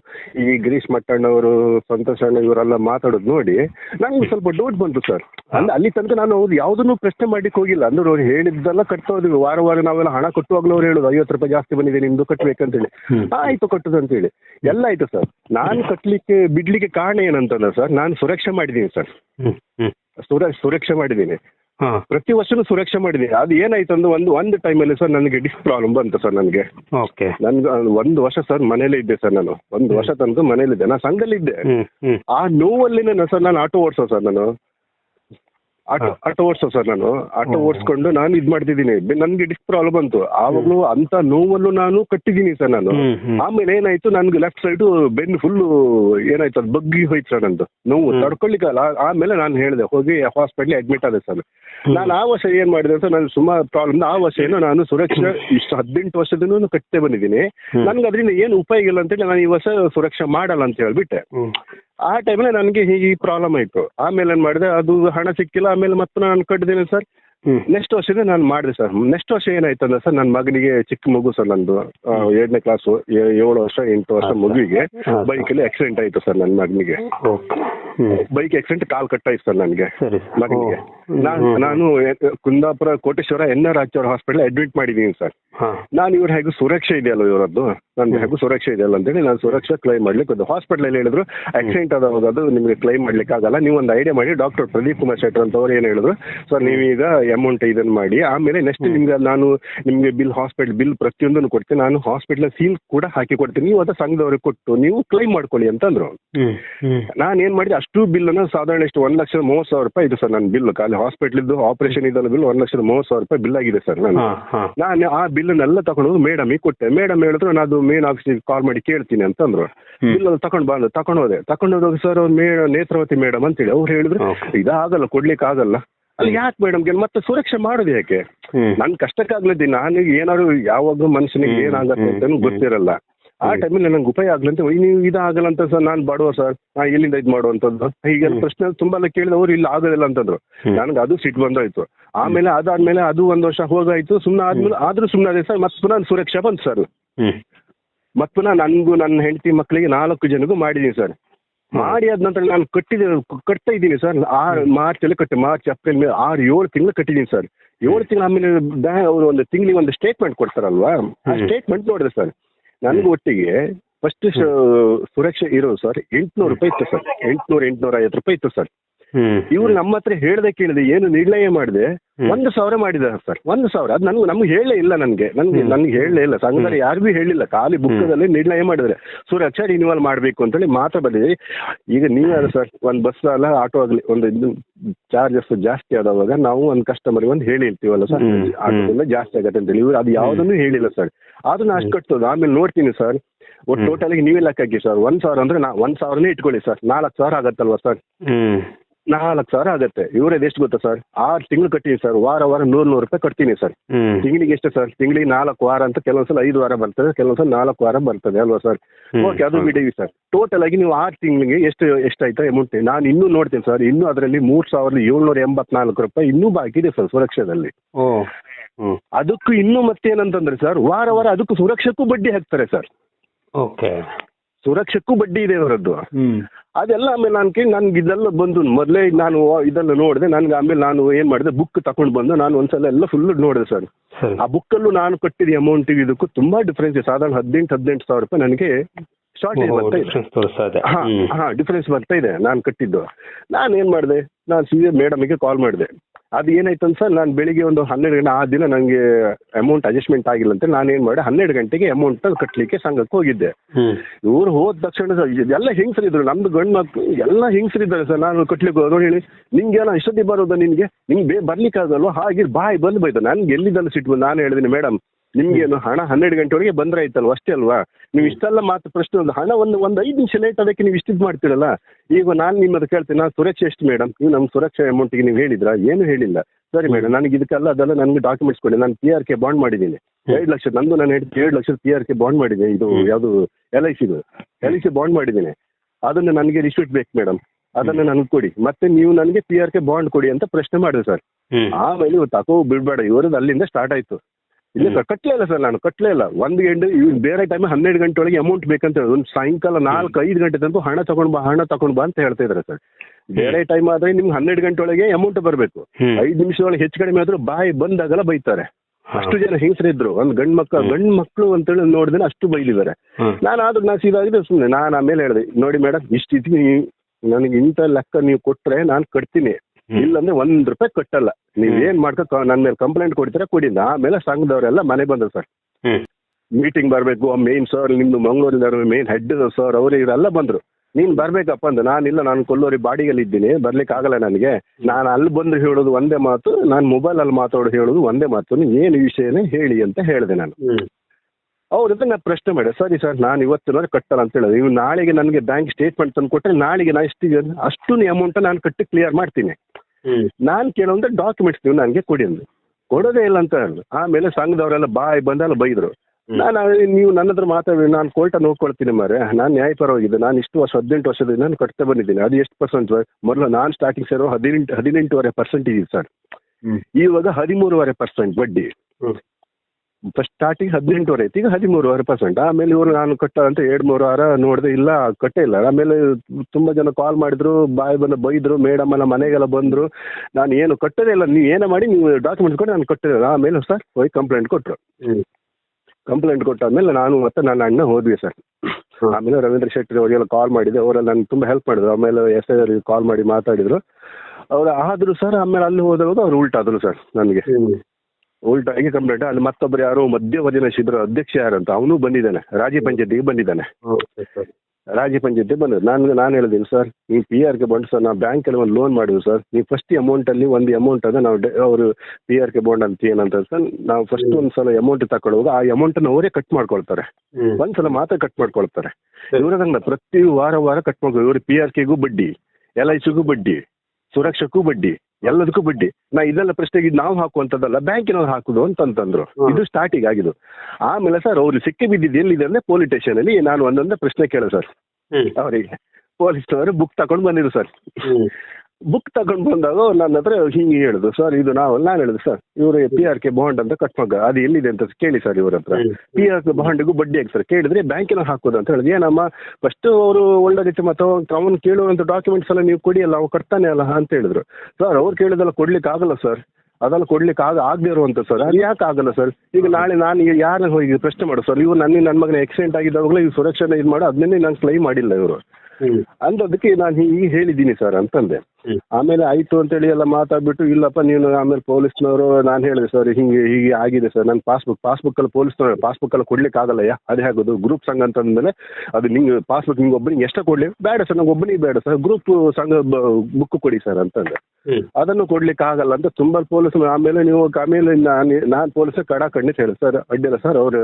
ಈ ಗಿರೀಶ್ ಮಟ್ಟಣ್ಣವರು ಸಂತೋಷ್ ಅಣ್ಣ ಇವರೆಲ್ಲ ಮಾತಾಡೋದು ನೋಡಿ ನಂಗೆ ಸ್ವಲ್ಪ ಡೌಟ್ ಬಂತು ಸರ್. ಅಂದ್ರೆ ಅಲ್ಲಿ ತನಕ ನಾನು ಅವ್ರು ಯಾವುದನ್ನು ಪ್ರಶ್ನೆ ಮಾಡ್ಲಿಕ್ಕೆ ಹೋಗಿಲ್ಲ. ಅಂದ್ರೆ ಅವ್ರು ಹೇಳಿದ್ದೆಲ್ಲ ಕಟ್ತಾ ಇದ್ವಿ ವಾರ ವಾರ ನಾವೆಲ್ಲ ಹಣ ಕಟ್ಟುವಾಗ್ಲೂ ಅವ್ರು ಹೇಳೋದು ಐವತ್ತು ರೂಪಾಯಿ ಜಾಸ್ತಿ ಬಂದಿದೆ ನಿಮ್ದು ಕಟ್ಟಬೇಕಂತೇಳಿ ಹೇಳಿ ಆಯ್ತು ಕಟ್ಟುದು ಅಂತೇಳಿ. ಎಲ್ಲ ಆಯ್ತು ಸರ್. ನಾನು ಕಟ್ಟಲಿಕ್ಕೆ ಬಿಡ್ಲಿಕ್ಕೆ ಕಾರಣ ಏನಂತಂದ್ರೆ ಸರ್ ನಾನು ಸುರಕ್ಷೆ ಮಾಡಿದ್ದೀನಿ ಸರ್. ಸುರ ಸುರಕ್ಷೆ ಮಾಡಿದ್ದೀನಿ. ಪ್ರತಿ ವರ್ಷನೂ ಸುರಕ್ಷೆ ಮಾಡಿದ್ದೀನಿ. ಅದು ಏನಾಯ್ತು ಅಂದ್ರೆ ಒಂದು ಒಂದು ಅಲ್ಲಿ ಸರ್ ನನಗೆ ಡಿಸ್ ಪ್ರಾಬ್ಲಮ್ ಬಂತು ಸರ್ ನನಗೆ. ಓಕೆ. ನನ್ಗೆ ಒಂದು ವರ್ಷ ಸರ್ ಮನೇಲಿ ಇದ್ದೆ ಸರ್ ನಾನು. ಒಂದು ವರ್ಷ ತನಕ ಮನೇಲಿದ್ದೆ. ನಾನು ಸಂಘದಲ್ಲಿದ್ದೆ. ಆ ನೋವಲ್ಲಿನೇ ಸರ್ ನಾನು ಆಟೋ ಓಡಿಸೋ ಸರ್ ನಾನು. ಆಟೋ ಆಟೋ ಓಡಿಸೋ ಸರ್ ನಾನು. ಆಟೋ. ಓಡಿಸ್ಕೊಂಡು ನಾನು ಇದು ಮಾಡ್ತಿದ್ದೀನಿ. ನನಗೆ ಡಿಸ್ಕ್ ಪ್ರಾಬ್ಲಮ್ ಬಂತು. ಆವಾಗಲೂ ಅಂತ ನೋವಲ್ಲೂ ನಾನು ಕಟ್ಟಿದ್ದೀನಿ ಸರ್ ನಾನು. ಆಮೇಲೆ ಏನಾಯ್ತು ನನ್ಗೆ ಲೆಫ್ಟ್ ಸೈಡು ಬೆನ್ನು ಫುಲ್ಲು ಏನಾಯ್ತು ಅದು ಬಗ್ಗಿ ಹೋಯ್ತು ಸರ್ ನಂದು ನೋವು. ತಡ್ಕೊಳ್ಲಿಕ್ಕಲ್ಲ ತಡ್ಕೊಳ್ಳಿಕ್ಕಲ್ಲ. ಆಮೇಲೆ ನಾನು ಹೇಳಿದೆ ಹೋಗಿ ಹಾಸ್ಪಿಟ್ಲಿಗೆ ಅಡ್ಮಿಟ್ ಆದೆ ಸರ್. ನಾನು ಆ ವರ್ಷ ಏನ್ ಮಾಡಿದೆ ಅಂತ ನಾನು ಸುಮಾರು ಪ್ರಾಬ್ಲಮ್ ಆ ವರ್ಷ ಏನೋ ನಾನು ಸುರಕ್ಷಾ ಇಷ್ಟು ಹದಿನೆಂಟು ವರ್ಷದಿಂದ ಕಟ್ಟೆ ಬಂದಿದ್ದೀನಿ. ನನ್ಗೆ ಅದರಿಂದ ಏನು ಉಪಯೋಗ ಇಲ್ಲ ಅಂತೇಳಿ ನಾನು ಈ ವರ್ಷ ಸುರಕ್ಷಾ ಮಾಡಲ್ಲ ಅಂತ ಹೇಳ್ಬಿಟ್ಟೆ. ಆ ಟೈಮಲ್ಲಿ ನನಗೆ ಹೀಗೆ ಈ ಪ್ರಾಬ್ಲಮ್ ಆಯ್ತು. ಆಮೇಲೆ ಏನು ಮಾಡಿದೆ? ಅದು ಹಣ ಸಿಕ್ಕಿಲ್ಲ ಆಮೇಲೆ ಮತ್ತೆ ನಾನು ಕಟ್ಟಿದ್ದೀನಿ ಸರ್. ನೆಕ್ಸ್ಟ್ ವರ್ಷದ ನಾನು ಮಾಡಿದೆ ಸರ್. ನೆಕ್ಸ್ಟ್ ವರ್ಷ ಏನಾಯ್ತು ಅಂದ್ರೆ ಸರ್ ನನ್ನ ಮಗನಿಗೆ ಚಿಕ್ಕ ಮಗು ಸರ್ ನಂದು. ಎರಡನೇ ಕ್ಲಾಸು ಏಳು ವರ್ಷ ಎಂಟು ವರ್ಷ ಮಗುವಿಗೆ ಬೈಕ್ ಅಲ್ಲಿ ಬೈಕಲ್ಲಿ ಆಕ್ಸಿಡೆಂಟ್ ಆಯ್ತು ಸರ್ ನನ್ನ ಮಗನಿಗೆ. ಬೈಕ್ ಆಕ್ಸಿಡೆಂಟ್ ಕಾಲ್ ಕಟ್ಟಾಯ್ತು ಸರ್ ನನಗೆ. ಮಗನಿಗೆ. ನಾನು ನಾನು Kundapura Koteshwara N R Achar hospital admit ಮಾಡಿದ್ದೀನಿ ಸರ್. ನಾನು ಇವ್ರ ಹೇಗೂ ಸುರಕ್ಷೆ ಇದೆಯಲ್ಲ ಇವರದ್ದು? ನನ್ನ ಹೇಗೂ ಸುರಕ್ಷೆ ಇದೆಯಲ್ಲ ಅಂತೇಳಿ ನಾನು ಸುರಕ್ಷಾ ಕ್ಲೈಮ್ ಮಾಡ್ಲಿಕ್ಕೆ ಒಂದು ಹಾಸ್ಪಿಟಲ್ ಹೇಳಿದ್ರು. ಆಕ್ಸಿಡೆಂಟ್ ಆದವಾಗ ಅದು ನಿಮಗೆ ಕ್ಲೈಮ್ ಮಾಡ್ಲಿಕ್ಕೆ ಆಗಲ್ಲ. ನೀವು ಒಂದು ಐಡಿಯಾ ಮಾಡಿ ಡಾಕ್ಟರ್ ಪ್ರದೀಪ್ ಕುಮಾರ್ ಶೆಟ್ಟರ್ ಅಂತ ಅವ್ರು ಏನು ಹೇಳಿದ್ರು? ಸರ್ ನೀವೀಗ ಅಮೌಂಟ್ ಇದನ್ನ ಮಾಡಿ. ಆಮೇಲೆ ನೆಕ್ಸ್ಟ್ ನಿಮ್ಗೆ ನಾನು ನಿಮಗೆ ಬಿಲ್ ಹಾಸ್ಪಿಟಲ್ ಬಿಲ್ ಪ್ರತಿಯೊಂದನ್ನು ಕೊಡ್ತೀನಿ. ನಾನು ಹಾಸ್ಪಿಟಲ್ ಸೀಲ್ ಕೂಡ ಹಾಕಿ ಕೊಡ್ತೀನಿ. ನೀವು ಅದು ಸಂಘದವ್ರಿಗೆ ಕೊಟ್ಟು ನೀವು ಕ್ಲೈಮ್ ಮಾಡ್ಕೊಳ್ಳಿ ಅಂತಂದ್ರು. ನಾನು ಏನ್ ಮಾಡಿದೆ? ಅಷ್ಟು ಬಿಲ್ಲನ್ನು ಸಾಧಾರಣ ಎಷ್ಟು ಒಂದ್ ಲಕ್ಷದ ಮೂವತ್ತು ಸಾವಿರ ರೂಪಾಯಿ ಇದು ಸರ್ ನನ್ನ ಬಿಲ್ ಖಾಲಿ ಇದ್ದು ಆಪರೇಷನ್ ಇದೆಲ್ಲ ಬಿಲ್ ಒಂದ್ ಲಕ್ಷದ ಮೂವತ್ತು ಸಾವಿರ ರೂಪಾಯಿ ಬಿಲ್ ಆಗಿದೆ ಸರ್ ನಾನು ನಾನು ಆ ಬಿಲ್ಲನ್ನೆಲ್ಲ ತಗೊಂಡು ಹೋಗಿ ಮೇಡಮಿಗೆ ಕೊಟ್ಟೆ. ಮೇಡಮ್ ಹೇಳಿದ್ರು ನಾನು ಅದು ಮೇನ್ ಆಫೀಸಿಗೆ ಕಾಲ್ ಮಾಡಿ ಕೇಳ್ತೀನಿ ಅಂತಂದ್ರು. ಬಿಲ್ ಅದು ತಗೊಂಡು ಬಂದು ತಗೊಂಡು ಹೋದೆ. ತಕೊಂಡ್ ಹೋದಾಗ ಸರ್ ಅವ್ರು ಮೇ ನೇತ್ರಾವತಿ ಮೇಡಮ್ ಅಂತೇಳಿ ಅವ್ರು ಹೇಳಿದ್ರು ಇದಾಗಲ್ಲ ಕೊಡ್ಲಿಕ್ಕೆ ಆಗಲ್ಲ. ಅದು ಯಾಕೆ ಮೇಡಮ್ಗೆ ಮತ್ತೆ ಸುರಕ್ಷೆ ಮಾಡೋದು ಯಾಕೆ? ನನ್ ಕಷ್ಟಕ್ಕಾಗ್ಲದ್ದಿ ನಾನು ಏನಾದ್ರು ಯಾವಾಗ ಮನುಷ್ಯನಿಗೆ ಏನಾಗತ್ತೆ ಅಂತ ಗೊತ್ತಿರಲ್ಲ. ಆ. ಟೈಮಲ್ಲಿ ನನಗೆ ಉಪಯೋಗ ಆಗ್ಲಂತ ಅಂತ ನೀವು ಇದಾಗಲ್ಲ ಅಂತ ಸರ್ ನಾನು ಬಡವ ಸರ್ ನಾ ಎಲ್ಲಿಂದ ಇದು ಮಾಡುವಂಥದ್ದು? ಈಗ ಪ್ರಶ್ನೆ ತುಂಬಾ ಎಲ್ಲ ಕೇಳಿದ ಅವ್ರು ಇಲ್ಲ ಆಗೋದಿಲ್ಲ ಅಂತಂದ್ರು. ನನಗೆ ಅದು ಸಿಟ್ಟು ಬಂದಾಯ್ತು. ಆಮೇಲೆ ಅದಾದ್ಮೇಲೆ ಅದು ಒಂದು ವರ್ಷ ಹೋಗಾಯ್ತು ಸುಮ್ಮನೆ ಆದ್ಮೇಲೆ ಆದ್ರೂ ಸುಮ್ಮನೆ ಅದೇ ಸರ್ ಮತ್ತೆ ಪುನಃ ಸುರಕ್ಷಾ ಬಂತು ಸರ್. ಮತ್ ಮತ್ತೆ ಪುನಃ ನನ್ಗೂ ನನ್ನ ಹೆಂಡತಿ ಮಕ್ಕಳಿಗೆ ನಾಲ್ಕು ಜನಗೂ ಮಾಡಿದೀನಿ ಸರ್. ಮಾಡಿ ಆದ ನಂತರ ನಾನು ಕಟ್ಟಿದ ಕಟ್ತಾ ಇದ್ದೀನಿ ಸರ್. ಆರು ಮಾರ್ಚಲ್ಲಿ ಕಟ್ಟಿ ಮಾರ್ಚ್ ಏಪ್ರಿಲ್ ಮೇಲೆ ಆರು ಏಳು ತಿಂಗಳು ಕಟ್ಟಿದ್ದೀನಿ ಸರ್. ಏಳು ತಿಂಗಳು ಆಮೇಲೆ ಅವರು ಒಂದು ತಿಂಗಳಿಗೆ ಒಂದು ಸ್ಟೇಟ್ಮೆಂಟ್ ಕೊಡ್ತಾರಲ್ವಾ? ಆ ಸ್ಟೇಟ್ಮೆಂಟ್ ನೋಡಿದೆ ಸರ್. ನನಗೂ ಒಟ್ಟಿಗೆ ಫಸ್ಟ್ ಸುರಕ್ಷೆ ಇರೋದು ಸರ್ ಎಂಟ್ನೂರು ರೂಪಾಯಿ ಇತ್ತು ಸರ್ ಎಂಟ್ನೂರು ಎಂಟ್ನೂರ ಐವತ್ತು ರೂಪಾಯಿ ಇತ್ತು ಸರ್ ಇವ್ರು ನಮ್ಮ ಹತ್ರ ಹೇಳ್ದೆ ಕೇಳಿದೆ ಏನು ನಿರ್ಣಯ ಮಾಡಿದೆ. ಒಂದು ಸಾವಿರ ಮಾಡಿದ್ದಾರೆ ಸರ್ ಒಂದು ಸಾವಿರ. ಅದು ನನ್ಗೆ ನಮ್ಗೆ ಹೇಳೇ ಇಲ್ಲ ನನಗೆ. ನನ್ಗೆ ನನ್ಗೆ ಹೇಳಲೇ ಇಲ್ಲ. ಸಂಘದಲ್ಲಿ ಯಾರಿಗೂ ಹೇಳಿಲ್ಲ. ಖಾಲಿ ಬುಕ್ಕದಲ್ಲಿ ನಿರ್ಣಯ ಮಾಡಿದ್ರೆ ಸುರಕ್ಷಾ ರಿನ್ಯೂವಲ್ ಮಾಡಬೇಕು ಅಂತೇಳಿ ಮಾತ್ರ ಬಂದಿದೆ. ಈಗ ನೀವೇ ಅಲ್ಲ ಸರ್ ಒಂದು ಬಸ್ ಅಲ್ಲ ಆಟೋ ಆಗಲಿ ಒಂದು ಇದು ಚಾರ್ಜಸ್ ಜಾಸ್ತಿ ಆದವಾಗ ನಾವು ಒಂದು ಕಸ್ಟಮರ್ ಒಂದು ಹೇಳಿರ್ತೀವಲ್ಲ ಸರ್. ಆಟೋದಿಂದ ಜಾಸ್ತಿ ಆಗತ್ತೆ ಅಂತೇಳಿ ಇವ್ರು ಅದು ಯಾವುದನ್ನು ಹೇಳಿಲ್ಲ ಸರ್. ಆದ್ರೂ ಅಷ್ಟು ಕಟ್ತೋದು. ಆಮೇಲೆ ನೋಡ್ತೀನಿ ಸರ್. ಒಟ್ಟು ಟೋಟಲ್ ಆಗಿ ನೀವೇ ಲೆಕ್ಕ ಹಾಕಿ ಸರ್. ಒಂದ್ ಸಾವಿರ ಅಂದ್ರೆ ನಾ ಒಂದ್ ಸಾವಿರನೇ ಇಟ್ಕೊಳ್ಳಿ ಸರ್. ನಾಲ್ಕು ಸಾವಿರ ಆಗತ್ತಲ್ವಾ ಸರ್? ನಾಲ್ಕು ಸಾವಿರ ಆಗುತ್ತೆ. ಇವರೇ ಎಷ್ಟು ಗೊತ್ತಾ ಸರ್? ಆರು ತಿಂಗಳು ಕಟ್ತೀನಿ ಸರ್. ವಾರ ವಾರ ನೂರು ನೂರು ರೂಪಾಯಿ ಕಟ್ತೀನಿ ಸರ್. ತಿಂಗಳಿಗೆ ಎಷ್ಟು ಸರ್? ತಿಂಗಳಿಗೆ ನಾಲ್ಕು ವಾರ ಅಂತ ಕೆಲವೊಂದ್ಸಲ ಐದು ವಾರ ಬರ್ತದೆ ಕೆಲವೊಂದ್ಸಲ ನಾಲ್ಕು ವಾರ ಬರ್ತದೆ ಅಲ್ವಾ ಸರ್? ಓಕೆ ಅದು ಬಿಡೀವಿ ಸರ್. ಟೋಟಲ್ ಆಗಿ ನೀವು ಆರು ತಿಂಗಳಿಗೆ ಎಷ್ಟು ಎಷ್ಟಾಯ್ತು ಅಮೌಂಟ್ ನಾನು ಇನ್ನೂ ನೋಡ್ತೀನಿ ಸರ್. ಇನ್ನೂ ಅದರಲ್ಲಿ ಮೂರು ಸಾವಿರದ ಏಳ್ನೂರ ಎಂಬತ್ನಾಲ್ಕು ರೂಪಾಯಿ ಇನ್ನೂ ಬಾಕಿ ಇದೆ ಸರ್ ಸುರಕ್ಷದಲ್ಲಿ. ಓ. ಅದಕ್ಕೂ ಇನ್ನೂ ಮತ್ತೇನಂತಂದ್ರೆ ಸರ್ ವಾರ ವಾರ ಅದಕ್ಕೂ ಸುರಕ್ಷಕ್ಕೂ ಬಡ್ಡಿ ಹಾಕ್ತಾರೆ ಸರ್. ಓಕೆ ಸುರಕ್ಷಕ್ಕೂ ಬಡ್ಡಿ ಇದೆ ಅವರದ್ದು. ಅದೆಲ್ಲ ಆಮೇಲೆ ನಾನು ಕೇಳಿ ನನ್ಗೆ ಇದೆಲ್ಲ ಬಂದು ಮೊದಲೇ ನಾನು ಇದೆಲ್ಲ ನೋಡಿದೆ ನನ್ಗೆ ಆಮೇಲೆ ನಾನು ಏನು ಮಾಡಿದೆ ಬುಕ್ ತಗೊಂಡು ಬಂದು ನಾನು ಒಂದ್ಸಲ ಎಲ್ಲ ಫುಲ್ ನೋಡಿದೆ ಸರ್. ಆ ಬುಕ್ಕಲ್ಲೂ ನಾನು ಕಟ್ಟಿದ ಅಮೌಂಟ್ ಇದಕ್ಕೂ ತುಂಬಾ ಡಿಫ್ರೆನ್ಸ್ ಇದೆ. ಸಾಧಾರಣ ಹದಿನೆಂಟು ಹದಿನೆಂಟು ಸಾವಿರ ರೂಪಾಯಿ ನನಗೆ ಶಾರ್ಟೇಜ್ ಬರ್ತಾ ಇದೆ. ಹಾ ಡಿಫ್ರೆನ್ಸ್ ಬರ್ತಾ ಇದೆ ನಾನು ಕಟ್ಟಿದ್ದು. ನಾನು ಏನು ಮಾಡಿದೆ ನಾನು ಸೀನಿಯರ್ ಮೇಡಮಿಗೆ ಕಾಲ್ ಮಾಡಿದೆ. ಅದು ಏನಾಯ್ತು ಅಂತ ಸರ್ ನಾನು ಬೆಳಿಗ್ಗೆ ಒಂದು ಹನ್ನೆರಡು ಗಂಟೆ ಆ ದಿನ ನನಗೆ ಅಮೌಂಟ್ ಅಡ್ಜಸ್ಟ್ಮೆಂಟ್ ಆಗಿಲ್ಲ ಅಂತ ನಾನು ಏನು ಮಾಡಿದೆ ಹನ್ನೆರಡು ಗಂಟೆಗೆ ಅಮೌಂಟ್ ಕಟ್ಟಲಿಕ್ಕೆ ಸಂಘಕ್ಕೆ ಹೋಗಿದ್ದೆ. ಇವ್ರು ಹೋದ ತಕ್ಷಣ ಸರ್ ಎಲ್ಲ ಹೆಂಗಸರಿದ್ರು ನಮ್ದು ಗಂಡು ಮಕ್ಕಳು ಎಲ್ಲ ಹೆಂಗಸರಿದ್ದಾರೆ ಸರ್ ನಾನು ಕಟ್ಲಿಕ್ಕೆ ಹೋದ್ರು ಹೇಳಿ ನಿಂಗೆ ಏನೋ ಇಷ್ಟೊತ್ತಿ ಬರೋದು ನಿನಗೆ ನಿಂಗೆ ಬೇ ಬರ್ಲಿಕ್ಕೆ ಆಗಲ್ವಾ ಹಾಗೆ ಬಾಯಿ ಬಂದು ಬೈತು ನನ್ಗೆ ಎಲ್ಲಿದ್ದಾನೆ ಸಿಟ್ಟು ಬಂದು ನಾನು ಹೇಳಿದ್ದೀನಿ ಮೇಡಮ್ ನಿಮ್ಗೇನು ಹಣ ಹನ್ನೆರಡು ಗಂಟೆವರೆಗೆ ಬಂದ್ರೆ ಆಯ್ತಲ್ವ? ಅಷ್ಟೇ ಅಲ್ವಾ? ನೀವು ಇಷ್ಟೆಲ್ಲ ಮಾತು ಪ್ರಶ್ನೆ ಒಂದು ಹಣ ಒಂದು ಒಂದು ಐದು ನಿಮಿಷ ಲೇಟ್ ಅದಕ್ಕೆ ನೀವು ಇಷ್ಟಿದ್ ಮಾಡ್ತೀರಲ್ಲ? ಈಗ ನಾನು ನಿಮ್ಮದು ಕೇಳ್ತೀನಿ ನಾನು ಸುರಕ್ಷೆ ಎಷ್ಟು ಮೇಡಮ್ ನೀವು ನಮ್ಮ ಸುರಕ್ಷಾ ಅಮೌಂಟಿಗೆ ನೀವು ಹೇಳಿದ್ರಾ? ಏನು ಹೇಳಿಲ್ಲ. ಸರಿ ಮೇಡಮ್ ನನಗೆ ಇದಕ್ಕೆಲ್ಲ ಅದೆಲ್ಲ ನನಗೆ ಡಾಕ್ಯುಮೆಂಟ್ಸ್ ಕೊಡಿ. ನಾನು ಪಿ ಆರ್ ಕೆ ಬಾಂಡ್ ಮಾಡಿದ್ದೀನಿ. ಎರಡು ಲಕ್ಷ ನಂದು ನಾನು ಹೇಳ್ತೀನಿ ಏಳು ಲಕ್ಷದ ಪಿ ಆರ್ ಕೆ ಬಾಂಡ್ ಮಾಡಿದೆ. ಇದು ಯಾವುದು ಎಲ್ ಐ ಸಿದು ಎಲ್ ಐ ಸಿ ಬಾಂಡ್ ಮಾಡಿದ್ದೀನಿ. ಅದನ್ನು ನನಗೆ ರಿಸೀಟ್ ಬೇಕು ಮೇಡಮ್ ಅದನ್ನು ನನಗೆ ಕೊಡಿ. ಮತ್ತೆ ನೀವು ನನಗೆ ಪಿ ಆರ್ ಕೆ ಬಾಂಡ್ ಕೊಡಿ ಅಂತ ಪ್ರಶ್ನೆ ಮಾಡಿದೆ ಸರ್ ಆಮೇಲೆ ತಕೋ ಬಿಡ್ಬೇಡ. ಇವರದ್ದು ಅಲ್ಲಿಂದ ಸ್ಟಾರ್ಟ್ ಆಯ್ತು. ಇಲ್ಲ ಸರ್ ಕಟ್ಲೇ ಇಲ್ಲ ಸರ್ ನಾನು ಕಟ್ಲೇ ಇಲ್ಲ. ಒಂದು ಗಂಟೆ ಬೇರೆ ಟೈಮ್ ಹನ್ನೆರಡು ಗಂಟೆ ಒಳಗೆ ಅಮೌಂಟ್ ಬೇಕಂತ ಹೇಳಿ ಒಂದು ಸಾಯಂಕಾಲ ನಾಲ್ಕು ಐದು ಗಂಟೆ ತನಕ ಹಣ ತಗೊಂಡ್ ಬಾ ಹಣ ತಗೊಂಡ್ ಬಾ ಅಂತ ಹೇಳ್ತಾ ಇದ್ದಾರೆ ಸರ್. ಬೇರೆ ಟೈಮ್ ಆದ್ರೆ ನಿಮ್ಗೆ ಹನ್ನೆರಡು ಗಂಟೆ ಒಳಗೆ ಅಮೌಂಟ್ ಬರಬೇಕು. ಐದು ನಿಮಿಷದೊಳಗೆ ಹೆಚ್ಚು ಕಡಿಮೆ ಆದ್ರೂ ಬಾಯಿ ಬಂದಾಗಲ್ಲ ಬೈತಾರೆ. ಅಷ್ಟು ಜನ ಹೆಂಗಸರಿದ್ರು ಒಂದು ಗಂಡ್ ಮಕ್ಳು ಹ್ಮ್. ಗಂಡ್ ಮಕ್ಳು ಅಂತೇಳಿ ನೋಡಿದ್ರೆ ಅಷ್ಟು ಬೈಲಿದ್ದಾರೆ. ನಾನು ಆದ್ರೂ ನಾನು ಸೀದಾಗಿದೆ ಸುಮ್ಮನೆ ನಾನು ಆಮೇಲೆ ಹೇಳಿದೆ ನೋಡಿ ಮೇಡಮ್ ಇಷ್ಟು ಇದ್ದೀನಿ ನನಗೆ ಇಂಥ ಲೆಕ್ಕ ನೀವು ಕೊಟ್ರೆ ನಾನು ಕಟ್ತೀನಿ. ಇಲ್ಲಂದ್ರೆ ಒಂದ್ ರೂಪಾಯಿ ಕಟ್ಟಲ್ಲ. ನೀವ್. ಏನ್ ಮಾಡ್ಕೊ ನನ್ ಮೇಲೆ ಕಂಪ್ಲೇಂಟ್ ಕೊಡ್ತೀರಾ ಕೊಡಿ ಆಮೇಲೆ ಸಂಘದವರೆಲ್ಲ ಮನೆ ಬಂದ್ರು ಸರ್. ಮೀಟಿಂಗ್ ಬರ್ಬೇಕು ಮೇನ್ ಸರ್ ನಿಮ್ದು ಮಂಗಳೂರಿಂದ ಮೇನ್ ಹೆಡ್ ಸರ್ ಅವ್ರು ಇವರೆಲ್ಲ ಬಂದ್ರು. ನೀನ್ ಬರ್ಬೇಕಪ್ಪ ನಾನು ಇಲ್ಲ ನಾನು ಕೊಲ್ಲೂರಿ ಬಾಡಿಗೆಲ್ಲಿ ಇದ್ದೀನಿ ಬರ್ಲಿಕ್ಕೆ ಆಗಲ್ಲ ನನಗೆ. ನಾನು ಅಲ್ಲಿ ಬಂದು ಹೇಳೋದು ಒಂದೇ ಮಾತು ನಾನು ಮೊಬೈಲ್ ಅಲ್ಲಿ ಮಾತಾಡೋದು ಹೇಳೋದು ಒಂದೇ ಮಾತು. ನೀವು ಏನು ವಿಷಯನೇ ಹೇಳಿ ಅಂತ ಹೇಳಿದೆ ನಾನು. ಅವ್ರ ಜೊತೆ ನಾನು ಪ್ರಶ್ನೆ ಮಾಡಿ ಸರಿ ಸರ್ ನಾನು ಇವತ್ತಿನವರೆ ಕಟ್ಟಲ್ಲ ಅಂತ ಹೇಳಿದೆ. ನೀವು ನಾಳೆಗೆ ನನಗೆ ಬ್ಯಾಂಕ್ ಸ್ಟೇಟ್ಮೆಂಟ್ ತಂದು ಕೊಟ್ಟರೆ ನಾಳೆಗೆ ನಾನು ಎಷ್ಟು ಅಷ್ಟು ಅಮೌಂಟ್ ನಾನು ಕಟ್ಟಿ ಕ್ಲಿಯರ್ ಮಾಡ್ತೀನಿ. ನಾನು ಕೆಲವೊಂದು ಡಾಕ್ಯುಮೆಂಟ್ಸ್ ನೀವು ನನಗೆ ಕೊಡಿ ಅಂದ್ರೆ ಕೊಡೋದೇ ಇಲ್ಲ ಅಂತ ಹೇಳಿದ್ರು ಆಮೇಲೆ ಸಂಘದವರೆಲ್ಲ ಬಾಯ್ ಬಂದೆಲ್ಲ ಬೈದ್ರು. ನಾನು ನೀವು ನನ್ನ ಹತ್ರ ಮಾತಾಡಿ ನಾನು ಕೋರ್ಟ ನೋಡ್ಕೊಳ್ತೀನಿ ಮಾರೆ ನಾನು ನ್ಯಾಯಪರವಾಗಿದೆ ನಾನು ಇಷ್ಟು ವರ್ಷ ಹದಿನೆಂಟು ವರ್ಷದಿಂದ ನಾನು ಕಟ್ತಾ ಬಂದಿದ್ದೀನಿ. ಅದು ಎಷ್ಟು ಪರ್ಸೆಂಟ್ ಮೊದಲು ನಾನು ಸ್ಟಾರ್ಟಿಂಗ್ ಸೇರೋ ಹದಿನೆಂಟು ಹದಿನೆಂಟುವರೆ ಪರ್ಸೆಂಟ್ ಇದೆ ಸರ್. ಇವಾಗ ಹದಿಮೂರುವರೆ ಪರ್ಸೆಂಟ್ ಬಡ್ಡಿ. ಫಸ್ಟ್ ಸ್ಟಾರ್ಟಿಂಗ್ ಹದಿನೆಂಟುವರೆ ಇತ್ತು ಈಗ ಹದಿಮೂರುವರೆ ಪರ್ಸೆಂಟ್ ಆಮೇಲೆ ಇವರು ನಾನು ಕಟ್ಟ ಅಂತ ಎರಡು ಮೂರು ವಾರ ನೋಡಿದೆ, ಇಲ್ಲ, ಕಟ್ಟೇ ಇಲ್ಲ. ಆಮೇಲೆ ತುಂಬ ಜನ ಕಾಲ್ ಮಾಡಿದ್ರು, ಬಾಯಿ ಬಂದು ಬೈದ್ರು, ಮೇಡಮ್ ಎಲ್ಲ ಮನೆಗೆಲ್ಲ ಬಂದರು. ನಾನು ಏನು ಕಟ್ಟೋದೇ ಇಲ್ಲ. ನೀವು ಏನೋ ಮಾಡಿ, ನೀವು ಡಾಕ್ಯುಮೆಂಟ್ಸ್ ಕೊಟ್ಟು ನಾನು ಕಟ್ಟಿದೆ ಆಮೇಲೆ ಸರ್ ಹೋಗಿ ಕಂಪ್ಲೇಂಟ್ ಕೊಟ್ಟರು ಹ್ಞೂ ಕಂಪ್ಲೇಂಟ್ ಕೊಟ್ಟಾದ್ಮೇಲೆ ನಾನು ಮತ್ತೆ ನನ್ನ ಅಣ್ಣ ಹೋದ್ವಿ ಸರ್ ಆಮೇಲೆ ರವೀಂದ್ರ ಶೆಟ್ಟಿ ಅವರಿಗೆಲ್ಲ ಕಾಲ್ ಮಾಡಿದೆ. ಅವರೆಲ್ಲ ನನಗೆ ತುಂಬ ಹೆಲ್ಪ್ ಮಾಡಿದ್ರು. ಆಮೇಲೆ ಎಸ್ ಐ ಅವರಿಗೆ ಕಾಲ್ ಮಾಡಿ ಮಾತಾಡಿದ್ರು. ಅವ್ರು ಆದ್ರು ಸರ್ ಆಮೇಲೆ ಅಲ್ಲಿ ಹೋದಾಗ ಅವ್ರು ಉಲ್ಟಾದ್ರು ಸರ್ ನನಗೆ. ಉಲ್ಟಾಗಿ ಕಂಪ್ಲೇಂಟ್. ಅಲ್ಲಿ ಮತ್ತೊಬ್ಬರು ಯಾರೋ ಮಧ್ಯವರ್ಜನ ಶಿಬಿರ ಅಧ್ಯಕ್ಷ ಯಾರಂತ ಅವನು ಬಂದಿದ್ದಾನೆ. ರಾಜಿ ಪಂಚಾಯತಿಗೆ ಬಂದಿದ್ದಾನೆ. Okay sir. ರಾಜಿ ಪಂಚಾಯತಿ ಬಂದಿದ್ದು. ನಾನು ನಾನು ಹೇಳಿದ್ದೀನಿ ಸರ್? ನೀವು P R K bond sir ನಾವು ಬ್ಯಾಂಕಲ್ಲಿ ಒಂದು ಲೋನ್ ಮಾಡಿದ್ವಿ ಸರ್. ನೀವು ಫಸ್ಟ್ ಅಮೌಂಟಲ್ಲಿ ಒಂದು ಅಮೌಂಟ್ ಅದ ನಾವು ಅವರು ಪಿ ಆರ್ ಕೆ ಬಾಂಡ್ ಅಂತ ಏನಂತ ಸರ್ ನಾವು ಫಸ್ಟ್ ಒಂದು ಸಲ ಅಮೌಂಟ್ ತಕೊಳ್ಳುವಾಗ ಆ ಅಮೌಂಟ್ ಅಮೌಂಟನ್ನು ಅವರೇ ಕಟ್ ಮಾಡ್ಕೊಳ್ತಾರೆ. ಒಂದ್ ಸಲ ಮಾತ್ರ ಕಟ್ ಮಾಡ್ಕೊಳ್ತಾರೆ. ಇವರದಂಗ ಪ್ರತಿ ವಾರ ವಾರ ಕಟ್ ಮಾಡ್ಕೊ ಇವರು ಪಿ ಆರ್ ಕೆಗೂ ಬಡ್ಡಿ ಎಲ್ ಐ ಸಿಗೂ ಬಡ್ಡಿ ಸುರಕ್ಷಕ್ಕೂ ಬಡ್ಡಿ. ಎಲ್ಲದಕ್ಕೂ ಬಡ್ಡಿ. ನಾ ಇದೆಲ್ಲ ಪ್ರಶ್ನೆಗೆ ಇದು ನಾವು ಹಾಕುವಂತದ್ದಲ್ಲ ಬ್ಯಾಂಕಿನವ್ರು ಹಾಕುದು ಅಂತಂತಂದ್ರು. ಇದು ಸ್ಟಾರ್ಟಿಂಗ್ ಆಗಿದ್ದು. ಆಮೇಲೆ ಸರ್ ಅವ್ರು ಸಿಕ್ಕಿ ಬಿದ್ದಿದ್ದು ಎಲ್ಲಿದೆ ಅಂದ್ರೆ ಪೊಲೀಸ್ ಸ್ಟೇಷನ್ ಅಲ್ಲಿ ನಾನು ಒಂದೊಂದೇ ಪ್ರಶ್ನೆ ಕೇಳ ಸರ್ ಅವರಿಗೆ. ಅವರಿಗೆ ಪೊಲೀಸ್ನವರು ಬುಕ್ ತಗೊಂಡು ಬಂದಿದ್ರು ಸರ್ ಬುಕ್ ತಗೊಂಡು ಬಂದಾಗ ಅವ್ರು ನನ್ನ ಹತ್ರ ಹಿಂಗೆ ಹೇಳುದು ಸರ್ ಇದು ನಾವು ನಾನು ಹೇಳಿದೆ ಸರ್ ಇವರು ಪಿ ಆರ್ ಕೆ ಬಾಂಡ್ ಅಂತ ಕಟ್ ಮಗ ಅದು ಎಲ್ಲಿದೆ ಅಂತ ಕೇಳಿ ಸರ್ ಇವ್ರ ಹತ್ರ. ಪಿ ಆರ್ ಕೆ ಬಾಂಡ್ಗೂ ಬಡ್ಡಿ ಹಾಕಿ ಸರ್? ಕೇಳಿದ್ರೆ ಬ್ಯಾಂಕಿನ ಹಾಕೋದು ಅಂತ ಹೇಳಿದ್ರೆ. ಏನಮ್ಮ ಫಸ್ಟ್ ಅವರು ಒಳ್ಳೆ ರೀತಿ ಮತ್ತು ಅವನು ಕೇಳುವಂತ ಡಾಕ್ಯುಮೆಂಟ್ಸ್ ಎಲ್ಲ ನೀವು ಕೊಡಿ ಅಲ್ಲ ಅವು ಕಟ್ತಾನೆ ಅಲ್ಲ ಅಂತ ಹೇಳಿದ್ರು. ಸರ್ ಅವ್ರು ಕೇಳಿದೆಲ್ಲ ಕೊಡ್ಲಿಕ್ಕೆ ಆಗಲ್ಲ ಸರ್. ಅದೆಲ್ಲ ಕೊಡ್ಲಿಕ್ಕೆ ಆಗ ಆಗದೆ ಇರುವಂತ ಸರ್. ಅದು ಯಾಕೆ ಆಗಲ್ಲ ಸರ್? ಈಗ ನಾಳೆ ನಾನು ಈಗ ಯಾರನ್ನ ಹೋಗಿ ಪ್ರಶ್ನೆ ಮಾಡು ಸರ್. ಇವ್ರು ನನ್ನ ನನ್ನ ಮಗನ ಆಕ್ಸಿಡೆಂಟ್ ಆಗಿದ್ದಾಗಲೇ ಇವ್ರು ಸುರಕ್ಷಣೆ ಇದು ಮಾಡೋ. ಅದನ್ನೇ ನಾನು ಕ್ಲೈಮ್ ಮಾಡಿಲ್ಲ ಇವರು. ಅಂದದಕ್ಕೆ ನಾನು ಈ ಹೇಳಿದ್ದೀನಿ ಸರ್ ಅಂತಂದೆ. ಆಮೇಲೆ ಆಯ್ತು ಅಂತೇಳಿ ಎಲ್ಲ ಮಾತಾಡ್ಬಿಟ್ಟು ಇಲ್ಲಪ್ಪ ನೀನು ಆಮೇಲೆ ಪೊಲೀಸ್ನವರು ನಾನು ಹೇಳಿದೆ ಸರ್ ಹಿಂಗೆ ಹೀಗೆ ಆಗಿದೆ ಸರ್ ನನ್ನ ಪಾಸ್ಬುಕ್ ಪಾಸ್ಬುಕ್ ಅಲ್ಲಿ ಪೊಲೀಸ್ನವ್ರು ಪಾಸ್ಬುಕ್ ಅಲ್ಲಿ ಕೊಡ್ಲಿಕ್ಕೆ ಆಗಲ್ಲಯ್ಯ ಅದೇ ಆಗೋದು. ಗ್ರೂಪ್ ಸಂಘ ಅಂತಂದ್ಮೇಲೆ ಅದು ನಿಂಗೆ ಪಾಸ್ಬುಕ್ ನಿಂಗೆ ಒಬ್ಬನಿಗೆ ಎಷ್ಟು ಕೊಡ್ಲಿ ಬೇಡ ಸರ್ ನಂಗೆ ಒಬ್ಬನಿಗೆ ಬೇಡ ಸರ್ ಗ್ರೂಪ್ ಸಂಘ ಬುಕ್ ಕೊಡಿ ಸರ್ ಅಂತಂದೆ. ಹ್ಮ್. ಅದನ್ನು ಕೊಡ್ಲಿಕ್ಕೆ ಆಗಲ್ಲ ಅಂತ ತುಂಬಾ ಪೊಲೀಸ್ ಆಮೇಲೆ ನೀವು ಆಮೇಲೆ ನಾನು ನಾನು ಪೊಲೀಸ್ ಕಡ ಖಂಡಿತ ಹೇಳಿ ಸರ್ ಅಡ್ಡಿಲ್ಲ ಸರ್ ಅವರು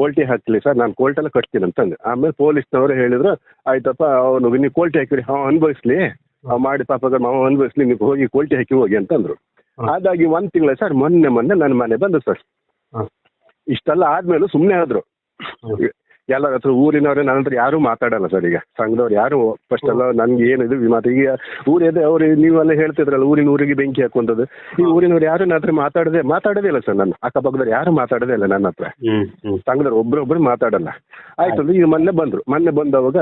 ಕೋಲ್ಟಿ ಹಾಕ್ಲಿ ಸರ್ ನಾನು ಕೋಲ್ಟೆಲ್ಲ ಕಟ್ತೀನಿ ಅಂತಂದೆ. ಆಮೇಲೆ ಪೊಲೀಸ್ನವರು ಹೇಳಿದ್ರು ಆಯ್ತಪ್ಪ ಅವನು ನೀವು ಕೋಲ್ಟಿ ಹಾಕಿರಿ ಅವ ಅನುಭವಿಸ್ಲಿ. ಮಾಡಿ ಪಾಪ ಒಂದ್ ಅನುಭವಿಸ್ಲಿ ನೀವು ಹೋಗಿ ಕೋಲ್ಟಿ ಹಾಕಿ ಹೋಗಿ ಅಂತಂದ್ರು. ಅಂದ್ರು ಹಾಗಾಗಿ ಒಂದ್ ತಿಂಗಳ ಸರ್ ಮೊನ್ನೆ ಮೊನ್ನೆ ನನ್ನ ಮನೆ ಬಂದ್ರು ಸರ್. ಇಷ್ಟೆಲ್ಲ ಆದ್ಮೇಲೂ ಸುಮ್ಮನೆ ಆದ್ರು. ಎಲ್ಲರ ಹತ್ರ ಊರಿನವ್ರೆ ನನ್ನ ಹತ್ರ ಯಾರು ಮಾತಾಡಲ್ಲ ಸರ್ ಈಗ. ಸಂಘದವ್ರು ಯಾರು ಫಸ್ಟ್ ಎಲ್ಲ ನನ್ಗೆ ಏನಿದು ಮಾತು ಈಗ ಊರಿದೆ ಅವ್ರು ನೀವೆಲ್ಲ ಹೇಳ್ತಿದ್ರಲ್ಲ ಊರಿನ ಊರಿಗೆ ಬೆಂಕಿ ಹಾಕುವಂಥದ್ದು. ಈ ಊರಿನವ್ರು ಯಾರು ನನ್ನ ಹತ್ರ ಮಾತಾಡದೆ ಮಾತಾಡೋದೇ ಇಲ್ಲ ಸರ್ ನನ್ನ. ಅಕ್ಕಪಕ್ಕದವ್ರು ಯಾರು ಮಾತಾಡೋದೇ ಇಲ್ಲ ನನ್ನ ಹತ್ರ. ಸಂಘದವ್ರು ಒಬ್ರೊಬ್ರು ಮಾತಾಡಲ್ಲ. ಆಯ್ತು. ಈಗ ಮೊನ್ನೆ ಬಂದ್ರು. ಮೊನ್ನೆ ಬಂದವಾಗ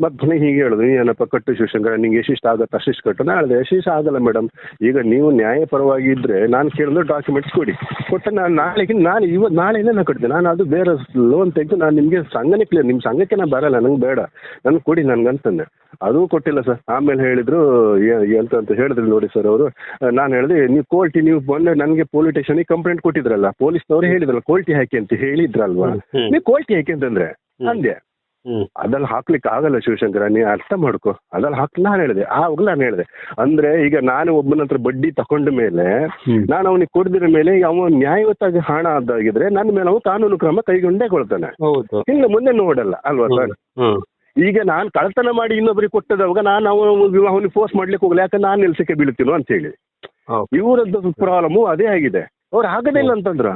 ಮತ್ತೆ ಹೀಗೆ ಹೇಳುದು ಏನಪ್ಪ ಕಟ್ಟು ಶಿವಶಂಕರ ನಿಂಗೆ ಎಷ್ಟಿಷ್ಟು ಆಗುತ್ತೆ ಅಷ್ಟಿಷ್ಟು ಕಟ್ಟು. ನಾ ಹೇಳಿದೆ ಎಷ್ಟಿಷ್ಟು ಆಗಲ್ಲ ಮೇಡಮ್. ಈಗ ನೀವು ನ್ಯಾಯಪರವಾಗಿ ಇದ್ರೆ ನಾನು ಕೇಳಿದ್ರೆ ಡಾಕ್ಯುಮೆಂಟ್ಸ್ ಕೊಡಿ. ಕೊಟ್ಟು ನಾನು ನಾಳೆಗೆ ನಾನು ಇವತ್ತು ನಾಳೆನೇ ನಾನು ಕಟ್ತೀನಿ ನಾನು ಅದು ಬೇರೆ ಲೋನ್ ತೆಗೆದು ನಾನು ನಿಮಗೆ ಸಂಘನೇ ಕ್ಲಿಯರ್ ನಿಮ್ಮ ಸಂಘಕ್ಕೆ ನಾನು ಬರಲ್ಲ ನಂಗೆ ಬೇಡ. ನನಗೆ ಕೊಡಿ ನನ್ಗೆ ಅಂತಂದೆ ಅದೂ ಕೊಟ್ಟಿಲ್ಲ ಸರ್. ಆಮೇಲೆ ಹೇಳಿದ್ರು ಎಂತ ಅಂತ ಹೇಳಿದ್ರು ನೋಡಿ ಸರ್ ಅವರು. ನಾನು ಹೇಳಿದೆ ನೀವು ಕೋಲ್ಟಿ ನೀವು ಬಂದ್ರೆ ನನಗೆ ಪೊಲೀಸ್ ಸ್ಟೇಷನಿಗೆ ಕಂಪ್ಲೇಂಟ್ ಕೊಟ್ಟಿದ್ರಲ್ಲ ಪೊಲೀಸ್ನವರು ಹೇಳಿದ್ರಲ್ಲ ಕೋಲ್ಟಿ ಹಾಕಿ ಅಂತ ಹೇಳಿದ್ರಲ್ವಾ. ನೀವು ಕೋಲ್ಟಿ ಹಾಕಿ ಅಂತಂದ್ರೆ. ಅಂದೆ ಅದ್ರಲ್ಲಿ ಹಾಕ್ಲಿಕ್ಕೆ ಆಗಲ್ಲ ಶಿವಶಂಕರ ನೀ ಅರ್ಥ ಮಾಡ್ಕೊ. ಅದ್ರಲ್ಲಿ ಹಾಕ್ ನಾನು ಹೇಳಿದೆ ಆವಾಗ ನಾನು ಹೇಳಿದೆ. ಅಂದ್ರೆ ಈಗ ನಾನು ಒಬ್ಬನ ಹತ್ರ ಬಡ್ಡಿ ತಕೊಂಡ ಮೇಲೆ ನಾನು ಅವನಿಗೆ ಕೊಡದಿರ ಮೇಲೆ ಅವ ನ್ಯಾಯವತ್ತಾಗಿ ಹಣ ಅದಾಗಿದ್ರೆ ನನ್ನ ಮೇಲೆ ಅವನು ಕಾನೂನು ಕ್ರಮ ಕೈಗೊಂಡೇ ಕೊಳ್ತಾನೆ ಹೌದು. ಇನ್ನು ಮುಂದೆ ನೋಡಲ್ಲ ಅಲ್ವಾ ಸರ್? ಈಗ ನಾನು ಕಳ್ತನ ಮಾಡಿ ಇನ್ನೊಬ್ಬರಿಗೆ ಕೊಟ್ಟದವಾಗ ನಾನು ಅವನು ಅವನಿಗೆ ಫೋರ್ಸ್ ಮಾಡ್ಲಿಕ್ಕೆ ಹೋಗಲ್ಲ ಯಾಕಂದ್ರೆ ನಾನು ನಿಲ್ಸಕ್ಕೆ ಬೀಳ್ತೀನೋ ಅಂತ ಹೇಳಿ. ಇವರದ್ದು ಪ್ರಾಬ್ಲಮು ಅದೇ ಆಗಿದೆ. ಅವ್ರು ಆಗದೇ ಇಲ್ಲ ಅಂತಂದ್ರ.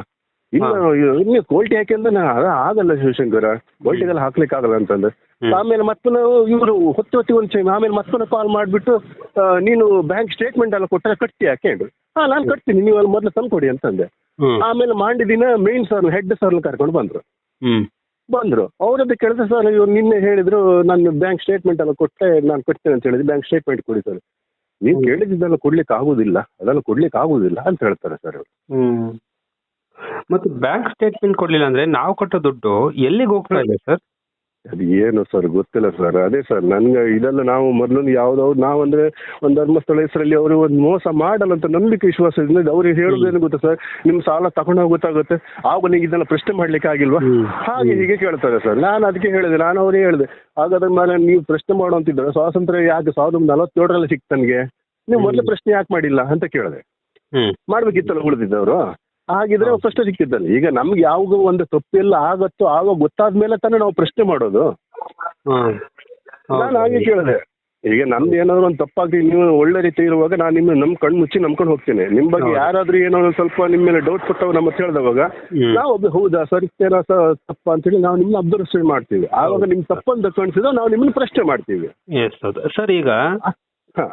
ಇನ್ನು ಇನ್ನು ಕೋಲ್ಟಿ ಹಾಕಿ ನಾ ಆಗಲ್ಲ ಶಿವಶಂಕರ. ಕೋಲ್ಟಿಗೆಲ್ಲ ಹಾಕ್ಲಿಕ್ಕೆ ಆಗಲ್ಲ ಅಂತಂದ್ರೆ. ಆಮೇಲೆ ಮತ್ತೆ ನಾವು ಇವರು ಹೊತ್ತು ಹೊತ್ತಿ ಒಂದು ಆಮೇಲೆ ಮತ್ತೆ ಕಾಲ್ ಮಾಡಿಬಿಟ್ಟು ನೀನು ಬ್ಯಾಂಕ್ ಸ್ಟೇಟ್ಮೆಂಟ್ ಎಲ್ಲ ಕೊಟ್ಟರೆ ಕಟ್ಟಿ ಕೇಳು ಹಾ ನಾನು ಕಟ್ತೀನಿ ನೀವು ಅಲ್ಲಿ ಮೊದಲು ತಂದ್ಕೊಡಿ ಅಂತಂದೆ. ಆಮೇಲೆ ಮಾಡಿ ದಿನ ಮೇನ್ ಸರ್ ಹೆಡ್ ಸರ್ ಕರ್ಕೊಂಡು ಬಂದ್ರು. ಬಂದ್ರು. ಅವ್ರದ್ದು ಕೇಳಿದ್ರೆ ಸರ್ ಇವ್ರು ನಿನ್ನೆ ಹೇಳಿದ್ರು ನಾನು ಬ್ಯಾಂಕ್ ಸ್ಟೇಟ್ಮೆಂಟ್ ಎಲ್ಲ ಕೊಟ್ಟೆ ನಾನು ಕೊಡ್ತೇನೆ ಅಂತ ಹೇಳಿದ್ರೆ. ಬ್ಯಾಂಕ್ ಸ್ಟೇಟ್ಮೆಂಟ್ ಕೊಡಿ ಸರ್ ನೀವು ಕೇಳಿದ್ದೆಲ್ಲ ಕೊಡ್ಲಿಕ್ಕೆ ಆಗುದಿಲ್ಲ ಅದೆಲ್ಲ ಕೊಡ್ಲಿಕ್ಕೆ ಆಗುದಿಲ್ಲ ಅಂತ ಹೇಳ್ತಾರೆ ಸರ್ ಅವರು. ಮತ್ತೆ ಬ್ಯಾಂಕ್ ಸ್ಟೇಟ್ಮೆಂಟ್ ಕೊಡ್ಲಿಲ್ಲ ಅಂದ್ರೆ ನಾವು ಕೊಟ್ಟ ದುಡ್ಡು ಎಲ್ಲಿಗೆ ಹೋಗ್ತಾ ಇದೆ ಸರ್ ಅದು ಏನು ಸರ್ ಗೊತ್ತಿಲ್ಲ ಸರ್ ಅದೇ ಸರ್ ನನ್ಗೆ ಇದೆಲ್ಲ ನಾವು ಮೊದಲೊಂದು ನಾವು ಅಂದ್ರೆ ಒಂದು ಧರ್ಮಸ್ಥಳ ಹೆಸರಲ್ಲಿ ಅವರು ಒಂದು ಮೋಸ ಮಾಡಲ್ಲ ಅಂತ ನಂಬಿಕೆ ವಿಶ್ವಾಸದಿಂದ ಅವ್ರಿಗೆ ಹೇಳೋದೇನು ಗೊತ್ತಾ ಸರ್ ನಿಮ್ ಸಾಲ ತಗೊಂಡೋಗಿ ಗೊತ್ತಾಗುತ್ತೆ. ಆಗ ನೀವು ಇದನ್ನ ಪ್ರಶ್ನೆ ಮಾಡ್ಲಿಕ್ಕೆ ಆಗಿಲ್ವಾ? ಹಾಗೆ ಹೀಗೆ ಕೇಳ್ತಾರೆ ಸರ್ ನಾನು ಅದಕ್ಕೆ ಹೇಳಿದೆ ನಾನು ಅವ್ರಿಗೆ ಹೇಳಿದೆ. ಹಾಗಾದ್ರೆ ಮೇಲೆ ನೀವು ಪ್ರಶ್ನೆ ಮಾಡುವಂತಿದ್ರೆ ಸ್ವಾತಂತ್ರ್ಯ ಯಾಕೆ ಸಾವಿರದ ಒಂಬೈನೂರ ನಲವತ್ತೇಳರಲ್ಲಿ ಸಿಕ್ತು ನನಗೆ? ನೀವು ಮೊದಲು ಪ್ರಶ್ನೆ ಯಾಕೆ ಮಾಡಿಲ್ಲ ಅಂತ ಕೇಳಿದೆ. ಮಾಡ್ಬೇಕಿತ್ತಲ್ಲ ಉಳಿದಿದ್ದವರು? ಹಾಗಿದ್ರೆ ಫಸ್ಟ್ ಸಿಕ್ಕಿದ್ದಲ್ಲ. ಈಗ ನಮ್ಗೆ ಯಾವಾಗ ಒಂದು ತಪ್ಪೆಲ್ಲ ಆಗತ್ತೋ ಆಗ ಗೊತ್ತಾದ್ಮೇಲೆ ತಾನೇ ನಾವು ಪ್ರಶ್ನೆ ಮಾಡೋದು. ಹ್ಮ್ ನಾನು ಹಾಗೆ ಕೇಳಿದೆ. ಈಗ ನಮ್ದು ಏನಾದ್ರು ಒಂದು ತಪ್ಪಾಗಿ ನೀವು ಒಳ್ಳೆ ರೀತಿ ಇರುವಾಗ ನಾನು ನಿಮ್ಮ ನಮ್ ಕಣ್ಣು ಮುಚ್ಚಿ ನಂಬ್ಕೊಂಡು ಹೋಗ್ತೇನೆ. ನಿಮ್ ಬಗ್ಗೆ. ಯಾರಾದ್ರೂ ಏನೋ ಒಂದ್ ಸ್ವಲ್ಪ ನಿಮ್ಮ ಮೇಲೆ ಡೌಟ್ ಕೊಟ್ಟವ ನಮ್ಮ ಹೇಳಿದವಾಗ. ನಾವು ಒಬ್ಬ ಹೌದಾ ಸರ್ ತಪ್ಪ ಅಂತ ತಪ್ಪ ಅಂತೇಳಿ ನಾವು ನಿಮ್ಮನ್ನ ಅಬ್ಸರ್ವ್ ಮಾಡ್ತೀವಿ. ಆವಾಗ ನಿಮ್ ತಪ್ಪಂತ ಕಾಣಿಸಿದ್ರೆ ನಾವು ನಿಮ್ಮನ್ನ ಪ್ರಶ್ನೆ ಮಾಡ್ತೀವಿ. ಸರ್ ಈಗ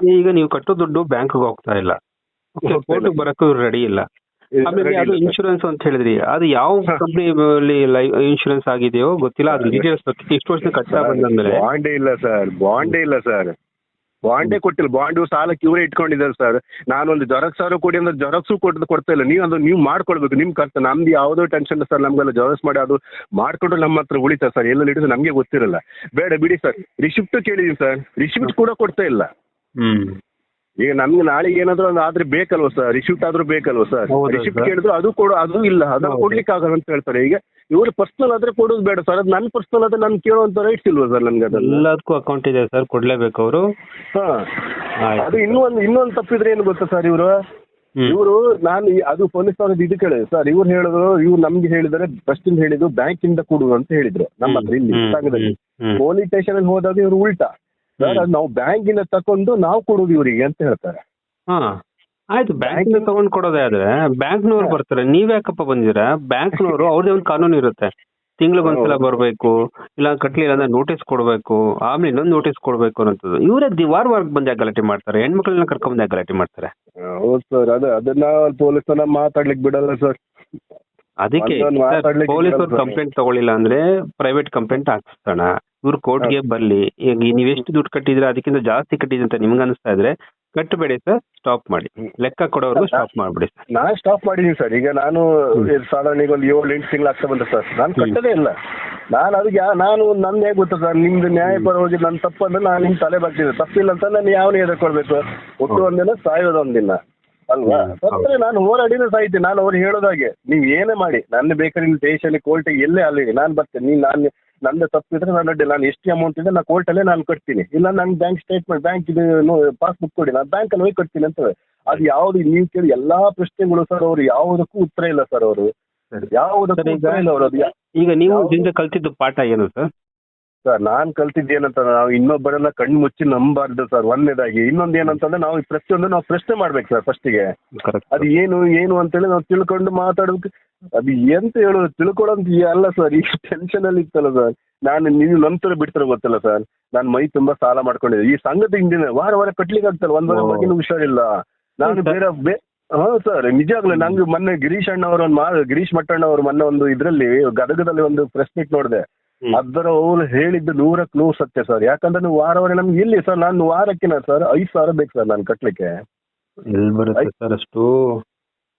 ಈಗ ನೀವು ಕಟ್ಟೋ ದುಡ್ಡು ಬ್ಯಾಂಕ್ಗೆ ಹೋಗ್ತಾ ಇಲ್ಲ. ಹೋಗ್ತಾ ಇಲ್ಲ. ಕೋರ್ಟ್ಗೆ ಬರಕ್ಕೂ ರೆಡಿ ಇಲ್ಲ. ಆಮೇಲೆ ಅದು ಇನ್ಶೂರೆನ್ಸ್ ಅಂತ ಹೇಳಿದ್ರಿ. ಅದು ಯಾವ ಕಂಪನಿ ಲೈಫ್ ಇನ್ಶೂರೆನ್ಸ್ ಆಗಿದೆಯೋ ಗೊತ್ತಿಲ್ಲ. ಅದು ಡೀಟೇಲ್ಸ್ ಇಷ್ಟು ವರ್ಷ ಕಟ್ತಾ ಬಂದ್ಮೇಲೆ ಬಾಂಡೇ ಇಲ್ಲ ಸರ್ ಬಾಂಡೇ ಇಲ್ಲ ಸರ್ ಬಾಂಡೇ ಕೊಟ್ಟಿಲ್ಲ. ಬಾಂಡು ಸಾಲಕ್ಕೆ ಇವರೇ ಇಟ್ಕೊಂಡಿದ್ದಾರೆ ಸರ್ ಒಂದು ಜೆರಾಕ್ಸ್ ಸಾವಿರ ಕೊಡಿ ಅಂದ್ರೆ ಜೆರಾಕ್ಸು ಕೊಟ್ಟು ಕೊಡ್ತಾ ಇಲ್ಲ. ನೀವು ಅದು ನೀವು ಮಾಡ್ಕೊಳ್ಬೇಕು. ನಿಮ್ ಕರ್ತ ನಮ್ದು ಯಾವುದೋ ಟೆನ್ಷನ್ ಸರ್ ನಮ್ಗೆಲ್ಲ ಜೆರಾಕ್ಸ್ ಮಾಡಿ ಅದು ಮಾಡ್ಕೊಂಡು ನಮ್ಮ ಹತ್ರ ಉಳಿತಾ ಸರ್ ಎಲ್ಲ ಹಿಡಿದು ನಮಗೆ ಗೊತ್ತಿರಲ್ಲ. ಬೇಡ ಬಿಡಿ ಸರ್ ರಿಸಿಪ್ಟ್ ಕೇಳಿದೀನಿ ಸರ್ ರಿಸಿಪ್ಟ್ ಕೂಡ ಕೊಡ್ತಾ ಇಲ್ಲ. ಹ್ಮ್. ಈಗ ನಮ್ಗೆ ನಾಳೆಗೆ ಏನಾದ್ರು ಒಂದು ಆದ್ರೆ ಬೇಕಲ್ವ ಸರ್ ರಿಸಿಪ್ಟ್ ಆದ್ರೂ ಬೇಕಲ್ವ ಸರ್ ಹೌದು ರಿಸಿಪ್ಟ್ sir. ಕೇಳಿದ್ರು ಅದು ಕೊಡು ಅದು ಇಲ್ಲ. ಅದನ್ನ ಹೌದು. ಕೊಡ್ಲಿಕ್ಕೆ ಆಗಲ್ಲ ಅಂತ ಹೇಳ್ತಾರೆ. ಈಗ ಇವರು ಪರ್ಸನಲ್ ಆದ್ರೆ ಕೊಡೋದು ಬೇಡ ಸರ್ ಅದು ನನ್ನ ಪರ್ಸನಲ್ ಆದ್ರೆ ನಾನು ಕೇಳುವಂತ ರೈಟ್ಸ್ ಇಲ್ವಾ ಸರ್ ನನ್ಗೆ ಅದನ್ನ ಎಲ್ಲದಕ್ಕೂ ಅಕೌಂಟ್ ಇದೆ ಸರ್ ಕೊಡ್ಲೇಬೇಕು ಅವರು. ಹಾ. ಅದು ಇನ್ನೊಂದು ಒಂದು ಇನ್ನೊಂದು ತಪ್ಪಿದ್ರೆ ಏನು ಗೊತ್ತಾ ಸರ್ ಇವರು? ಇವರು ನಾನು ಈ- ಅದು ಪೊಲೀಸ್ ಅವ್ರದ್ದು ಇದು ಕೇಳಿದೆ ಸರ್ ಇವ್ರು ಹೇಳಿದ್ರು ಇವ್ರು ನಮ್ಗೆ ಹೇಳಿದರೆ ಫಸ್ಟ್ ಹೇಳಿದ್ರು ಬ್ಯಾಂಕ್ ಇಂದ ಕೊಡು ಅಂತ ಹೇಳಿದ್ರು. ನಮ್ಮ ಹತ್ರ ಇಲ್ಲಿ ಪೊಲೀಸ್ ಸ್ಟೇಷನ್ ಅಲ್ಲಿ ಹೋದಾಗ ಇವ್ರು ಉಲ್ಟಾ. ಸರ್ ಅದು ನಾವು ತಕೊಂಡು ನಾವು ಕೊಡುದು ಇವರಿಗೆ ಅಂತ ಹೇಳ್ತಾರೆ. ಹಾ ಆಯ್ತು. ಬ್ಯಾಂಕ್ ತಗೊಂಡ್ ಕೊಡೋದೇ ಆದ್ರೆ ಬ್ಯಾಂಕ್ನವ್ರು ಬರ್ತಾರೆ. ನೀವ್ ಯಾಕಪ್ಪ ಬಂದಿರಾ ಬ್ಯಾಂಕ್ನವರು ಅವ್ರದೇ ಒಂದು ಕಾನೂನು ಇರುತ್ತೆ. ತಿಂಗ್ಳಿಗೊಂದ್ಸಲ ಬರ್ಬೇಕು ಇಲ್ಲ ಕಟ್ಲಿಲ್ಲ ಅಂದ್ರೆ ನೋಟಿಸ್ ಕೊಡ್ಬೇಕು ಆಮೇಲೆ ಇನ್ನೊಂದು ನೋಟಿಸ್ ಕೊಡ್ಬೇಕು ಅನ್ನೋದು ಇವರೇ ದಿವಾರ್ ವಾರ ಬಂದ್ ಗಲಾಟೆ ಮಾಡ್ತಾರೆ? ಹೆಣ್ಮಕ್ಳನ್ನ ಕರ್ಕೊಂಡ್ ಗಲಾಟೆ ಮಾಡ್ತಾರೆ? ಹೌದು ಸರ್ ಅದೇ ಅದನ್ನ ಪೊಲೀಸನ ಮಾತಾಡ್ಲಿಕ್ಕೆ ಬಿಡಲ್ಲ ಸರ್. ಅದಕ್ಕೆ ಪೊಲೀಸ್ ಪೊಲೀಸರು ಕಂಪ್ಲೇಂಟ್ ತಗೊಳ್ಳಿಲ್ಲ ಅಂದ್ರೆ ಪ್ರೈವೇಟ್ ಕಂಪ್ಲೇಂಟ್ ಹಾಕ್ಸೋಣ. ಇವ್ರು ಕೋರ್ಟ್ಗೆ ಬರ್ಲಿ. ಈಗ ನೀವ್ ಎಷ್ಟು ದುಡ್ಡು ಕಟ್ಟಿದ್ರೆ ಅದಕ್ಕಿಂತ ಜಾಸ್ತಿ ಕಟ್ಟಿದ್ರೆ ಅಂತ ನಿಮ್ಗೆ ಅನಿಸ್ತಾ ಇದ್ರೆ ಕಟ್ಟಬೇಡಿ ಸರ್ ಸ್ಟಾಪ್ ಮಾಡಿ. ಲೆಕ್ಕ ಕೊಡೋರ್ಗು ಸ್ಟಾಪ್ ಮಾಡ್ಬಿಡಿ ಸರ್ ನಾನು ಸ್ಟಾಪ್ ಮಾಡಿದೀನಿ ಸರ್ ಈಗ ನಾನು ಸಾಧಾರಣ ಈಗ ಒಂದು ಏಳು ಎಂಟು ತಿಂಗಳು ಆಗ್ತಾ ಬಂದ್ರೆ ಸರ್ ನಾನು ಕಟ್ಟದೇ ಇಲ್ಲ. ನಾನು ಅದಕ್ಕೆ ನಾನು ನನ್ನ ಹೇಗೆ ಗೊತ್ತಾ ಸರ್ ನಿಮ್ದು ನ್ಯಾಯಪರವಾಗಿ ನನ್ನ ತಪ್ಪು ಅಂದ್ರೆ ನಾನು ನಿಮ್ ತಲೆ ಬರ್ತಿದ್ದೆ ತಪ್ಪಿಲ್ಲ ಅಂತ ನಾನು ಯಾವನೇ ಎದುರ್ಕೊಳ್ಬೇಕು ಒಟ್ಟು ಒಂದಿನ ಸಾಯೋದು ಒಂದಿನ. ಅಲ್ವಾ? ಸತ್ತರೆ ನಾನು ಹೋರಾಡಿದ್ರೆ ಸಾಯ್ತೀನಿ. ನಾನು ಅವ್ರು ಹೇಳೋದಾಗೆ ನೀವು ಏನೇ ಮಾಡಿ. ನನ್ನ ಬೇಕಾದ್ರೆ ದೇಶದಲ್ಲಿ ಕೋರ್ಟಿಗೆ ಎಲ್ಲೇ ಅಲ್ಲಿ ನಾನು ಬರ್ತೇನೆ. ನೀನು ನಾನು ನಂದು ತಪ್ಪಿದ್ರೆ ನಾನು ಅಡ್ಡಿಲ್ಲ ನಾನು ಎಷ್ಟು ಅಮೌಂಟ್ ಇದೆ ನಾನು ಕೋರ್ಟಲ್ಲೇ ನಾನು ಕಟ್ತೀನಿ. ಇಲ್ಲ ನನ್ನ ಬ್ಯಾಂಕ್ ಸ್ಟೇಟ್ಮೆಂಟ್ ಬ್ಯಾಂಕ್ ಇದು ಪಾಸ್ಬುಕ್ ಕೊಡಿ. ನಾನು ಬ್ಯಾಂಕಲ್ಲಿ ಹೋಗಿ ಕಟ್ತೀನಿ ಅಂತ ಅದು ಯಾವ್ದು ನೀವು ಕೇಳಿ ಎಲ್ಲಾ ಪ್ರಶ್ನೆಗಳು ಸರ್ ಅವರು ಯಾವುದಕ್ಕೂ ಉತ್ತರ ಇಲ್ಲ ಸರ್ ಅವರು. ಯಾವುದಕ್ಕೂ ಈಗ- ಉತ್ತರ ಇಲ್ಲ ಅವರು. ಅದು ಈಗ ನೀವು ಹಿಂದೆ ಇದರಿಂದ ಕಲ್ತಿದ್ದು ಪಾಠ ಏನು ಸರ್ ಸರ್ ನಾನ್ ಕಲ್ತಿದ್ದೇನಂತ ನಾವು ಇನ್ನೊಬ್ಬರನ್ನ ಕಣ್ಣು ಮುಚ್ಚಿ ನಂಬಾರ್ದು ಸರ್ ಒಂದೇದಾಗಿ. ಇನ್ನೊಂದು ಏನಂತಂದ್ರೆ ನಾವು ಈ ಪ್ರತಿಯೊಂದು ನಾವು ಪ್ರಶ್ನೆ ಮಾಡ್ಬೇಕು ಸರ್ ಫಸ್ಟಿಗೆ ಗೆ. ಅದು ಏನು ಏನು ಅಂತೇಳಿ ನಾವು ತಿಳ್ಕೊಂಡು ಮಾತಾಡೋದಕ್ಕೆ ಅದು ಎಂತ ಹೇಳೋದು ತಿಳ್ಕೊಳಂತ ಅಲ್ಲ ಸರ್ ಈ ಟೆನ್ಷನ್ ಅಲ್ಲಿ ಇತ್ತಲ್ಲ ಸರ್. ನಾನು ನೀವು ನಂತರ ಬಿಡ್ತಾರ ಗೊತ್ತಲ್ಲ ಸರ್. ನಾನು ಮೈ ತುಂಬಾ ಸಾಲ ಮಾಡ್ಕೊಂಡಿದ್ದೆ. ಈ ಸಂಗತಿ ಹಿಂದಿನ ವಾರ ವಾರ ಕಟ್ಲಿಕ್ಕೆ ಆಗ್ತಲ್ಲ ಒಂದ್ ವಾರ. ಬಗ್ಗೆ ಹುಷಾರಿಲ್ಲ ನಾನು ಬೇರೆ ಬೇ ಹಾ ಸರ್ ನಿಜಾಗ್ಲೂ ನಂಗೆ ಮೊನ್ನೆ ಗಿರೀಶ್ ಅಣ್ಣ ಅವರು ಒಂದು ಮಾ ಗಿರೀಶ್ ಮಟ್ಟಣ್ಣ ಅವರು ಮೊನ್ನೆ ಒಂದು ಇದ್ರಲ್ಲಿ ಗದಗದಲ್ಲಿ ಒಂದು ಪ್ರೆಸ್ ಮೀಟ್ ನೋಡಿದೆ. ಅದರ ಅವ್ರು ಹೇಳಿದ್ದು ನೂರಕ್ಕೆ ನೂರು ಸತ್ಯ ಸರ್ ಯಾಕಂದ್ರೆ ನೀವು ವಾರ ವಾರ ನಮ್ಗೆ ಇಲ್ಲಿ ಸರ್ ನಾನು ವಾರಕ್ಕಿನ ಸರ್ ಐದು ಸಾವಿರ ಬೇಕು ಸರ್ ನಾನು ಕಟ್ಲಿಕ್ಕೆ. ಎಲ್ಲಿ ಬರುತ್ತೆ ಸರ್ ಅಷ್ಟು?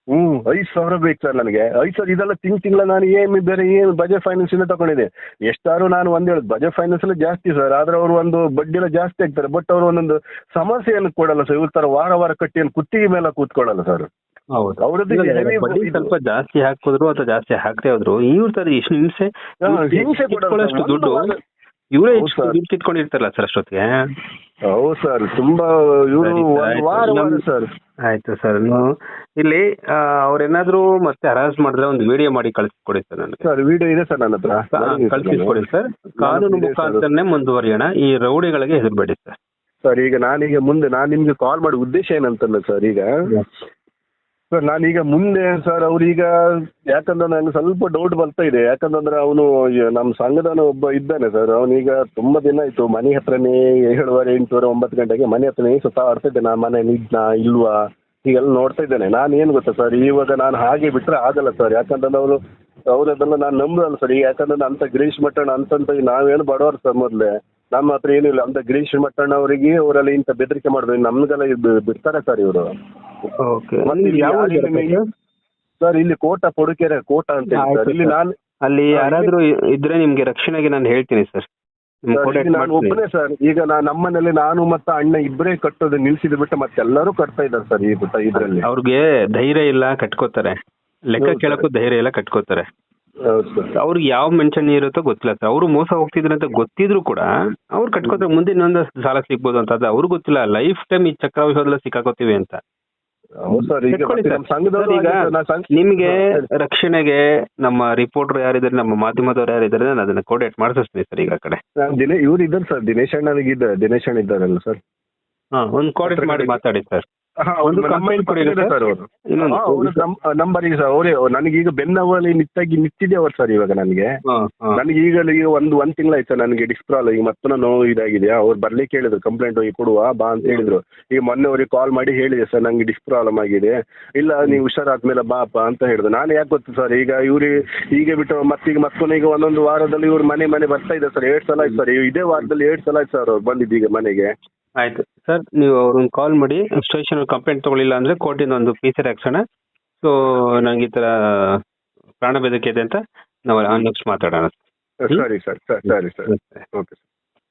ಹ್ಮ್ ಐದು ಸಾವಿರ ಬೇಕು ಸರ್ ನನಗೆ. ಐದು ಸಾವಿರ ಇದೆಲ್ಲ ತಿಂಗ್ ತಿಂಗಳ ನಾನು ಏನು ಬೇರೆ ಏನು ಬಜೆಟ್ ಫೈನಾನ್ಸ್ ಇಂದ ತಗೊಂಡಿದೆ ಎಷ್ಟಾರು ನಾನು ಒಂದ್ ಹೇಳುದು ಬಜೆಟ್ ಫೈನಾನ್ಸ್ ಎಲ್ಲ ಜಾಸ್ತಿ ಸರ್ ಆದ್ರೆ ಅವರು ಒಂದು ಬಡ್ಡಿ ಎಲ್ಲ ಜಾಸ್ತಿ ಆಗ್ತಾರೆ ಬಟ್ ಅವರು ಒಂದೊಂದು ಸಮಸ್ಯೆಯನ್ನು ಕೊಡಲ್ಲ ಸರ್ ಇವ್ರ ತರ ವಾರ ವಾರ ಕಟ್ಟಿ ಕುತ್ತಿಗೆ ಮೇಲೆ ಕೂತ್ಕೊಳ್ಳಲ್ಲ ಸರ್ ಬಡ್ಡಿ ಸ್ವಲ್ಪ ಜಾಸ್ತಿ ಹಾಕಿದ್ರು ಅಥವಾ ಜಾಸ್ತಿ ಹಾಕದೆ ಹೋದ್ರು ಇವ್ರ ತರ ಇಷ್ಟು ಹಿಂಸೆ ಇಟ್ಕೊಳ್ಳೋಷ್ಟು ದುಡ್ಡು ಇವರೇ ದುಡ್ಡು ಕಿತ್ಕೊಂಡಿರ್ತಾರಲ್ಲ ಸರ್ ಅಷ್ಟೊತ್ತಿಗೆ? ಹೌದು ಸರ್ ತುಂಬಾ ಇವರು ಸರಿ, ಆಯ್ತು. ಸರ್. ಇಲ್ಲಿ ಅವ್ರೇನಾದ್ರೂ ಮತ್ತೆ ಹರಾಸ್ ಮಾಡಿದ್ರೆ ಒಂದು ವಿಡಿಯೋ ಮಾಡಿ ಕಳಿಸ್ಕೊಡಿ ಸರ್ ನನಗೆ. ಸರ್ ವಿಡಿಯೋ ಇದೆ ಸರ್ ನನ್ನ ಹತ್ರ ಕಳಿಸ್ಕೊಡಿ ಸರ್. ಕಾನೂನು ಮುಖಾಂತರನೇ ಮುಂದುವರಿಯೋಣ. ಈ ರೌಡಿಗಳಿಗೆ ಹೆದರ್ಬೇಡಿ ಸರ್. ಸರ್ ಈಗ ನಾನೀಗ ಮುಂದೆ ನಾನು ನಿಮ್ಗೆ ಕಾಲ್ ಮಾಡಿ ಉದ್ದೇಶ ಏನಂತಲ್ಲ ಸರ್ ಈಗ. ಸರ್ ನಾನೀಗ ಮುಂದೆ ಸರ್ ಅವ್ರೀಗ ಯಾಕಂದ್ರೆ ನನಗೆ ಸ್ವಲ್ಪ ಡೌಟ್ ಬರ್ತಾ ಇದೆ. ಯಾಕಂತಂದ್ರೆ ಅವನು ನಮ್ಮ ಸಂಘದವನು ಒಬ್ಬ ಇದ್ದಾನೆ ಸರ್ ಅವನೀಗ ತುಂಬಾ ದಿನ ಆಯ್ತು ಮನೆ ಹತ್ರನೇ, ಏಳುವರೆ, ಎಂಟುವರೆ, ಒಂಬತ್ತು ಗಂಟೆಗೆ ಮನೆ ಹತ್ರನೇ ಸುತ್ತ ಆಡ್ತಾ ಇದ್ದೆ ನಾನು. ಮನೆ ಇದ್ನಾ ಇಲ್ವಾ, ಹೀಗೆಲ್ಲ ನೋಡ್ತಾ ಇದ್ದೇನೆ. ನಾನು ಏನು ಗೊತ್ತಾ ಸರ್ ಇವಾಗ ನಾನು ಹಾಗೆ ಬಿಟ್ರೆ ಆಗಲ್ಲ ಸರ್ ಯಾಕಂತಂದ್ರೆ ಅವರು ಅವ್ರದೆಲ್ಲ ನಾನು ನಂಬಲ್ಲ ಸರ್ ಈಗ ಯಾಕಂದ್ರೆ ಅಂತ ಗಿರೀಶ್ ಮಟ್ಟಣ್ಣ ಅಂತಂತ ನಾವೇನು ಬಡವರು ಸರ್ ಮೊದಲೇ. ನಮ್ಮ ಹತ್ರ ಏನೂ ಇಲ್ಲ. ಅಂತ ಗಿರೀಶ್ ಮಟ್ಟಣ್ಣ ಅವರಿಗೆ ಅವರಲ್ಲಿ ಇಂಥ ಬೆದರಿಕೆ ಮಾಡಿದ್ರು ನಮ್ಗೆಲ್ಲ ಇದು ಬಿಡ್ತಾರೆ ಸರ್ ಇವರು. ಓಕೆ ಮತ್ತೆ ಸರ್ ಇಲ್ಲಿ ಕೋಟ ಪೊಡುಕೆರೆ ಕೋಟ ಅಂತ ಹೇಳಿ ಸರ್. ಇಲ್ಲಿ. ನಾನು ಅಲ್ಲಿ ಯಾರಾದ್ರೂ ಇದ್ರೆ ನಿಮ್ಗೆ ರಕ್ಷಣೆಗೆ ನಾನು ಹೇಳ್ತೀನಿ ಸರ್. ನಿಮ್ಗೆ ಸರ್, ಈಗ ನಾನು. ಒಬ್ಬನೇ ಸರ್. ಈಗ ನಾ ನಮ್ಮನೇಲಿ ನಾನು ಮತ್ತೆ ಅಣ್ಣ ಇಬ್ಬರೇ ಕಟ್ಟೋದು ನಿಲ್ಸಿದ್ ಬಿಟ್ಟು ಮತ್ತೆಲ್ಲರೂ ಕಟ್ತಾ ಇದ್ದಾರೆ ಸರ್ ಈ ಇದ್ರಲ್ಲಿ. ಅವ್ರಿಗೆ ಧೈರ್ಯ ಇಲ್ಲ ಕಟ್ಕೋತಾರೆ. ಲೆಕ್ಕ ಕೇಳಕ್ಕೂ ಧೈರ್ಯ ಇಲ್ಲ ಕಟ್ಕೋತಾರೆ. ಅವ್ರಿಗೆ ಯಾವ ಮೆನ್ಷನ್ ಇರುತ್ತೋ ಗೊತ್ತಿಲ್ಲ ಸರ್. ಅವರು ಮೋಸ ಹೋಗ್ತಿದ್ರು ಅಂತ ಗೊತ್ತಿದ್ರು ಕೂಡ ಅವ್ರು ಕಟ್ಕೋತಾರೆ. ಮುಂದೆ ಇನ್ನೊಂದು ಸಾಲ ಸಿಗ್ಬೋದು ಅಂತ ಅದು ಅವ್ರಿಗೆ ಗೊತ್ತಿಲ್ಲ. ಲೈಫ್ ಟೈಮ್ ಈ ಚಕ್ರವ್ಯೂಹದಲ್ಲಿ ಸಿಕ್ಕಾಕೋತೀವಿ ಅಂತ. ನಿಮ್ಗೆ. ರಕ್ಷಣೆಗೆ ನಮ್ಮ ರಿಪೋರ್ಟರ್ ಯಾರಿದ್ರೆ ನಮ್ಮ ಮಾಧ್ಯಮದವ್ರು ಯಾರಿದ್ರೆ ನಾನು ಅದನ್ನ ಕೋಡೆಟ್ ಮಾಡಿಸ್ತೀನಿ ಸರ್ ಈಗ ಕಡೆ. ಇವ್ರು ಇದ್ದಾರೆ ಸರ್. ದಿನೇಶ್ ಅಣ್ಣನಿಗೆ ಇದ್ದಾರೆ ದಿನೇಶ್ ಅಣ್ಣ ಇದ್ದಾರಲ್ಲ ಸರ್. ಹಾ ಒಂದು ಕೋಡೇಟ್ ಮಾಡಿ ಮಾತಾಡಿ ಸರ್. ಹಾ, ಈಗ ಸರ್. ಅವರು ನನಗೀಗ ಬೆನ್ನವಲ್ಲಿ ನಿತ್ತಾಗಿ ನಿಂತಿದೆ ಅವ್ರು ಸರ್ ಇವಾಗ ನನಗೆ. ನನಗೆ ಈಗ ಈಗ ಒಂದು ಒಂದ್ ತಿಂಗಳಾಯ್ತು ಸರ್ ನನಗೆ ಡಿಸ್ಪ್ರಾಲ್ ಈಗ ಮತ್ತೆ ನೋವು ಇದಾಗಿದೆ. ಅವ್ರು ಬರ್ಲಿಕ್ಕೆ ಹೇಳಿದ್ರು ಕಂಪ್ಲೇಂಟ್ ಹೋಗಿ ಕೊಡುವ ಬಾ ಅಂತ ಹೇಳಿದ್ರು. ಈಗ ಮೊನ್ನೆ ಅವ್ರಿಗೆ ಕಾಲ್ ಮಾಡಿ ಹೇಳಿದೆ ಸರ್ ನಂಗೆ ಡಿಸ್ ಪ್ರಾಬ್ಲಮ್ ಆಗಿದೆ. ಇಲ್ಲ ನೀವು ಹುಷಾರಾದ್ಮೇಲೆ ಬಾಪ ಅಂತ ಹೇಳಿದ್ರು. ನಾನು ಯಾಕೆ ಗೊತ್ತು ಸರ್ ಈಗ ಇವ್ರು ಹೀಗೆ ಬಿಟ್ಟು ಮತ್ತೀಗ ಮತ್ತೊಂದು ಈಗ ಒಂದೊಂದು ವಾರದಲ್ಲಿ ಇವ್ರು ಮನೆ ಮನೆ ಬರ್ತಾ ಇದೆ ಸರ್ ಎರಡ್ ಸಲ ಆಯ್ತು ಸರ್ ಇದೇ ವಾರದಲ್ಲಿ ಎರಡ್ ಸಲ ಆಯ್ತು ಸರ್ ಅವ್ರು ಬಂದಿದ್ದೀಗ ಮನೆಗೆ. ಆಯ್ತು. ಸರ್ ನೀವು ಅವ್ರನ್ನ ಕಾಲ್ ಮಾಡಿ ಸ್ಟೇಷನ್ ಕಂಪ್ಲೇಂಟ್ ತಗೊಳ್ಳಿಲ್ಲ ಅಂದ್ರೆ ಕೋರ್ಟಿಂದ ಒಂದು ಪಿ ಸಿ ಹಾಕ್ಸೋಣ ಸೊ ನಂಗೆ ಈ ತರ ಪ್ರಾಣ ಬೆದರಿಕೆ ಇದೆ ಅಂತ ನಾವು ನೆಕ್ಸ್ಟ್ ಮಾತಾಡೋಣ. ಸರಿ ಸರ್ ಸರಿ ಸರಿ ಸರ್. Okay sir